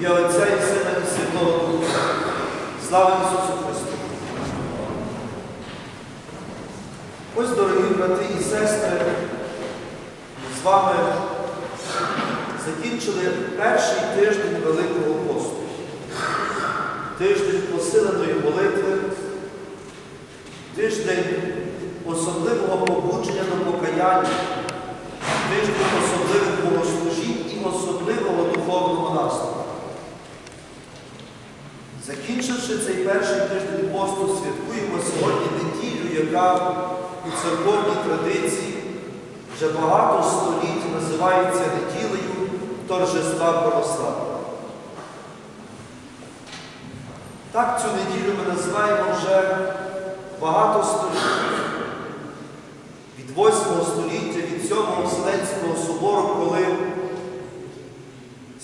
ім'я Отця і Сина і Святого Духа. Слава Ісусу Христу! Ось, дорогі брати і сестри, з вами закінчили перший тиждень Великого посту. Тиждень посиленої молитви, тиждень особливого побудження до покаяння, тиждень Закінчивши цей перший тиждень посту, святкуємо сьогодні неділю, яка у церковній традиції вже багато століть називається неділею торжества православ'я. Так цю неділю ми називаємо вже багато століть. Від 8 століття, від 7 Вселенського собору, коли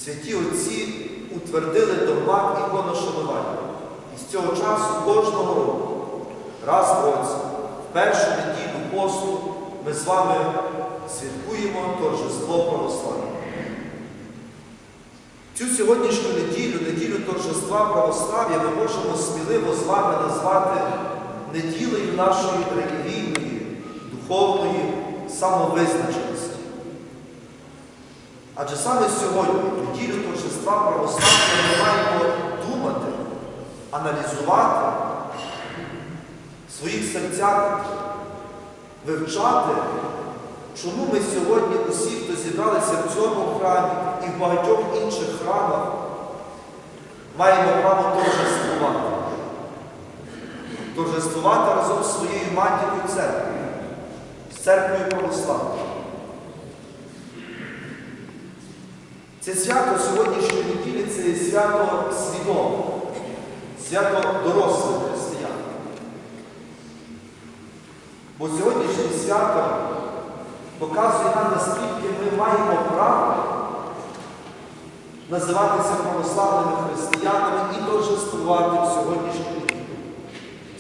святі отці утвердили догмат іконошанування. І з цього часу кожного року, раз в році, в першу неділю посту, ми з вами святкуємо торжество православ'я. Цю сьогоднішню неділю, неділю торжества православ'я, ми можемо сміливо з вами назвати неділею нашої релігійної, духовної самовизначеності. Адже саме сьогодні, неділю торжества православ'я, ми маємо аналізувати в своїх серцях, вивчати, чому ми сьогодні усі, хто зібралися в цьому храмі і в багатьох інших храмах, маємо право торжествувати. Торжествувати разом з своєю матір'ю церквою, з церквою православною. Це свято сьогоднішньої неділі це свято свідоме, свято дорослих християн. Бо сьогоднішнє свято показує нам, наскільки ми маємо право називатися православними християнами і торжествувати в сьогоднішній неділі.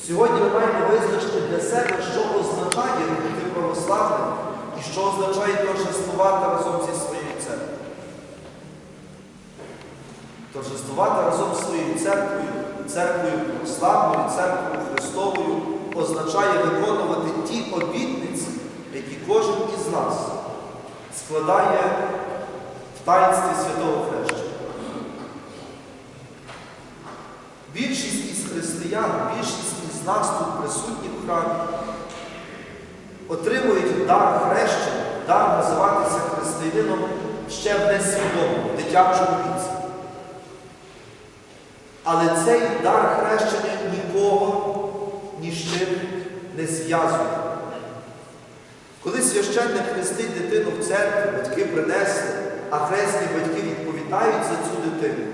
Сьогодні ми маємо визначити для себе, що означає бути православним і що означає торжествувати разом зі своєю церквою. Торжествувати разом з своєю церквою, церквою православною, церквою Христовою означає виконувати ті обітниці, які кожен із нас складає в таїнстві святого хрещення. Більшість із християн, більшість із нас тут присутніх в храмі, отримують дар хрещення, дар називатися християнином ще в несвідомому, дитячому віці. Але цей дар хрещення нікого ні з чим не зв'язує. Коли священник хрестить дитину в церкві, батьки принесли, а хресні батьки відповідають за цю дитину,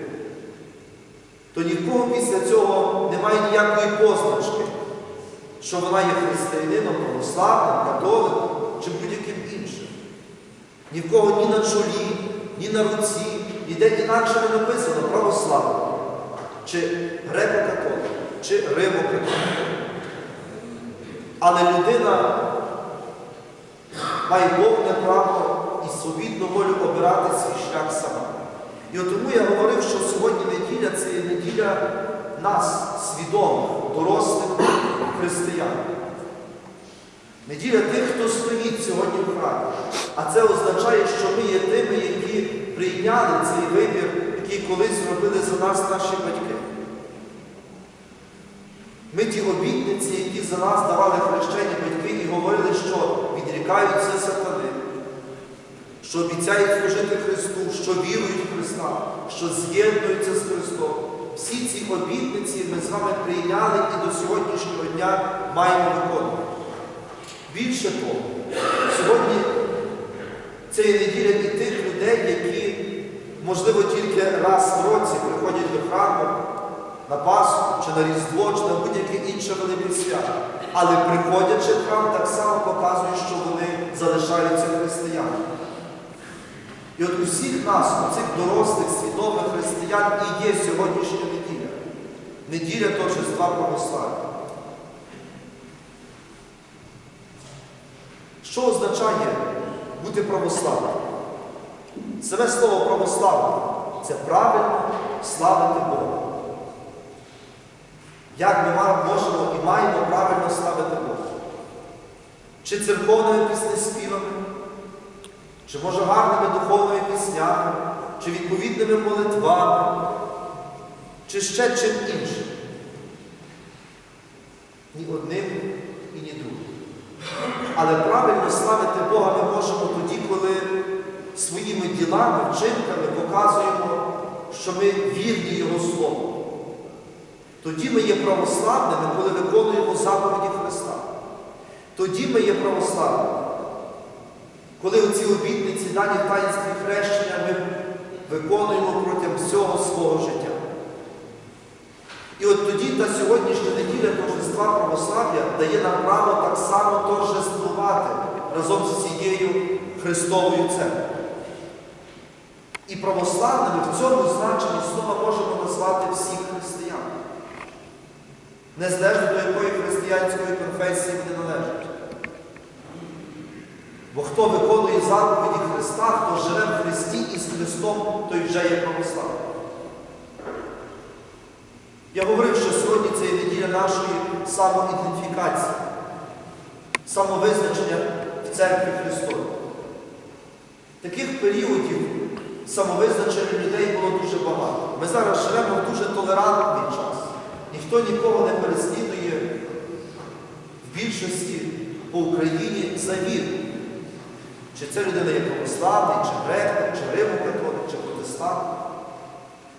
то ні в кого після цього немає ніякої позначки, що вона є християнином, православним, католиком чи будь-яким іншим. Ні в кого ні на чолі, ні на руці, ніде інакше не написано православний, чи греко-католик, чи римо-католик. Але людина має повне право і свобідну волю обирати свій шлях сама. І от тому я говорив, що сьогодні неділя це є неділя нас, свідомих, дорослих християн. Неділя тих, хто стоїть сьогодні в храмі. А це означає, що ми є тими, які прийняли цей вибір, який колись зробили за нас наші батьки. Ми ті обітниці, які за нас давали хрещені батьки і говорили, що відрікаються сатани, що обіцяють служити Христу, що вірують в Христа, що з'єднуються з Христом. Всі ці обітниці ми з вами прийняли і до сьогоднішнього дня маємо виконувати. Більше того, сьогодні це є неділя і тих людей, які, можливо, тільки раз в році приходять до храму на Пасху, чи на Різдво, чи на будь-яке інше велике свято. Але приходячи в храм, так само показує, що вони залишаються християнами. І от усіх нас, оцих дорослих, свідомих християн, і є сьогоднішня неділя. Неділя торжества православ'я. Що означає бути православним? Саме слово православне це правильно славити Бога. Як ми можемо і маємо правильно славити Бога? Чи церковними піснеспівами, чи може гарними духовними піснями, чи відповідними молитвами, чи ще чим іншим? Ні одним і ні другим. Але правильно славити Бога ми можемо тоді, коли своїми ділами, вчинками показуємо, що ми вірні Його Слову. Тоді ми є православними, коли виконуємо заповіді Христа. Тоді ми є православними. Коли оці обітниці, дані таїнстві хрещення, ми виконуємо протягом всього свого життя. І от тоді та сьогоднішня неділя торжества православ'я дає нам право так само торжествувати разом з цією Христовою церквою. І православними в цьому значенні слова можемо назвати всіх християн, незалежно до якої християнської конфесії вони належать. Бо хто виконує заповіді Христа, хто живе в Христі і з Христом, той вже є православний. Я говорив, що сьогодні це є неділя нашої самоідентифікації, самовизначення в церкві Христовій. Таких періодів самовизначення людей було дуже багато. Ми зараз живемо в дуже толерантний час. Ніхто нікого не переслідує в більшості по Україні за віру. Чи це людина є православний, чи грек, чи римокатолик, чи протестант.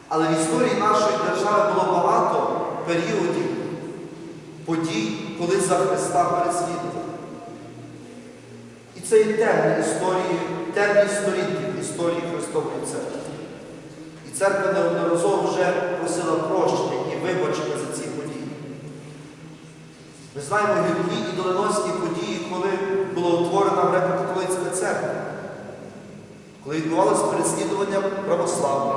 Але в історії нашої держави було багато періодів, подій, коли за Христа переслідували. І це є темні історії, темні сторінки історії Христової церкви. І церква неодноразово вже просила прощення і вибачення за ці події. Ми знаємо гіркі і доленосні події, коли була утворена греко-католицька церква, коли відбувалося переслідування православних.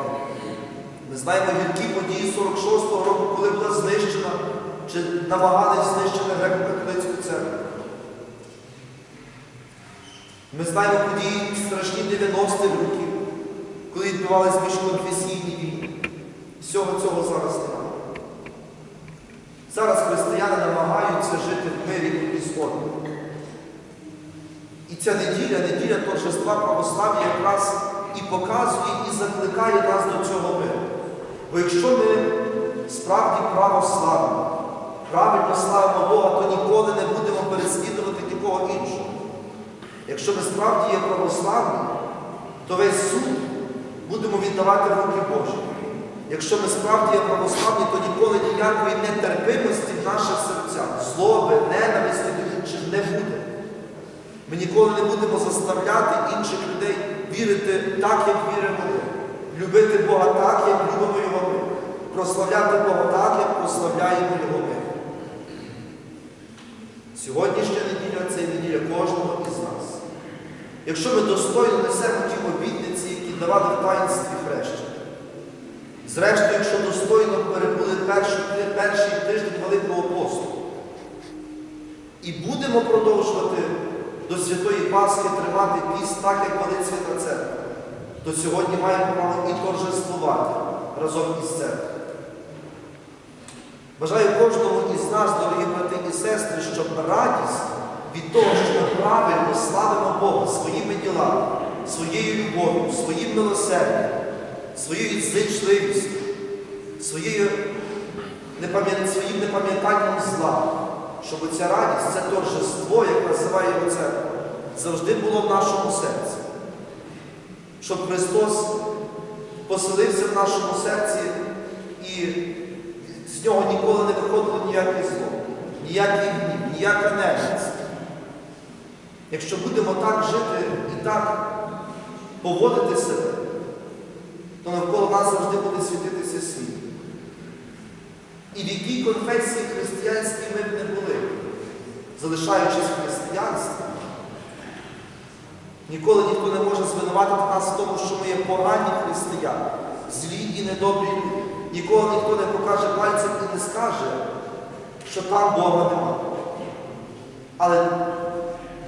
Ми знаємо гіркі події 46-го року, коли була знищена чи намагались знищити греко-католицьку церкву. Ми знаємо події страшні 90-х років, коли відбувалися міжконфесійні війни. Всього цього зараз немає. Зараз християни намагаються жити в мирі і згодом. І ця неділя, неділя торжества православ'я якраз і показує, і закликає нас до цього миру. Бо якщо ми справді православні, правильно славимо Бога, то ніколи не будемо переслідувати нікого іншого. Якщо ми справді є православні, то весь суд будемо віддавати руки Божі. Якщо ми справді є православні, то ніколи ніякої нетерпимості в наших серцях, злоби, ненависті до інших не буде. Ми ніколи не будемо заставляти інших людей вірити так, як віримо ми. Любити Бога так, як любимо Його ми. Прославляти Бога так, як прославляємо Його ми. Сьогоднішня неділя це неділя кожного. Якщо ми достойно несемо ті обітниці, які давали в таїнстві хрещення. Зрештою, якщо достойно перебули перший, перший тиждень Великого посту. І будемо продовжувати до Святої Пасхи тримати піст так, як велить Свята Церква, то сьогодні маємо право і торжествувати разом із церквою. Бажаю кожному із нас, дорогі брати і сестри, щоб радість від того, що ми правильно славимо Бога своїми ділами, своєю любов'ю, своїм милосердям, своєю зичливістю, своєю своїм непам'ятанням зла, щоб ця радість, це торжество, як називає церква, завжди було в нашому серці. Щоб Христос поселився в нашому серці і з нього ніколи не виходило ніяке зло, ніякий гнів, ніяка ненависть. Якщо будемо так жити і так поводити себе, то навколо нас завжди буде світитися світ. І в якій конфесії християнській ми б не були, залишаючись в християнстві, ніколи ніхто не може звинуватити нас в тому, що ми є погані християни, злі і недобрі люди. Ніколи ніхто не покаже пальцем і не скаже, що там Бога немає. Але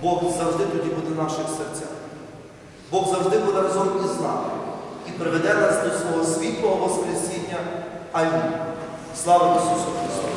Бог завжди тоді буде в наших серцях. Бог завжди буде разом із нами і приведе нас до свого світлого Воскресіння. Амінь. Слава Ісусу Христу!